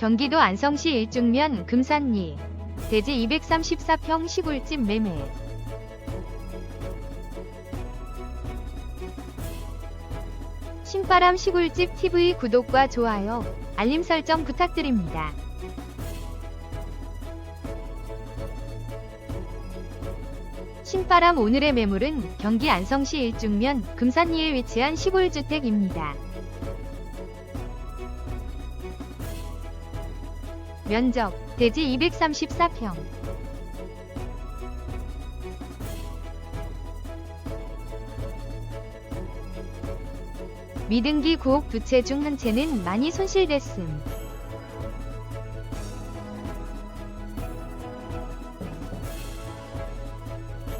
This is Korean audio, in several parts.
경기도 안성시 일중면 금산리 대지 234평 시골집 매매 신바람 시골집 TV 구독과 좋아요, 알림 설정 부탁드립니다. 신바람 오늘의 매물은 경기 안성시 일중면 금산리에 위치한 시골주택입니다. 면적 대지 234평 미등기 구옥 두 채 중 한 채는 많이 손실됐음.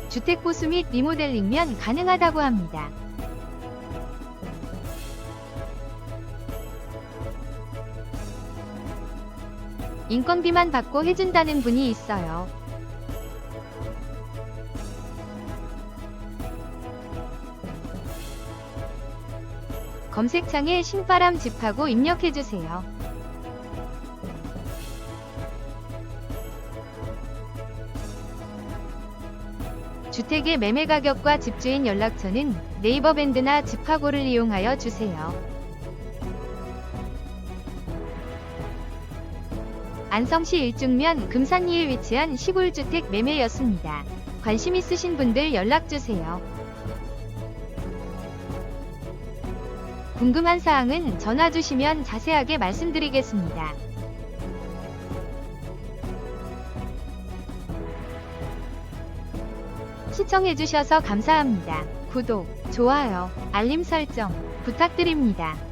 주택 보수 및 리모델링면 가능하다고 합니다. 인건비만 받고 해준다는 분이 있어요. 검색창에 신바람 집하고 입력해주세요. 주택의 매매 가격과 집주인 연락처는 네이버 밴드나 집하고를 이용하여 주세요. 안성시 일중면 금산리에 위치한 시골주택 매매였습니다. 관심 있으신 분들 연락주세요. 궁금한 사항은 전화 주시면 자세하게 말씀드리겠습니다. 시청해주셔서 감사합니다. 구독, 좋아요, 알림 설정 부탁드립니다.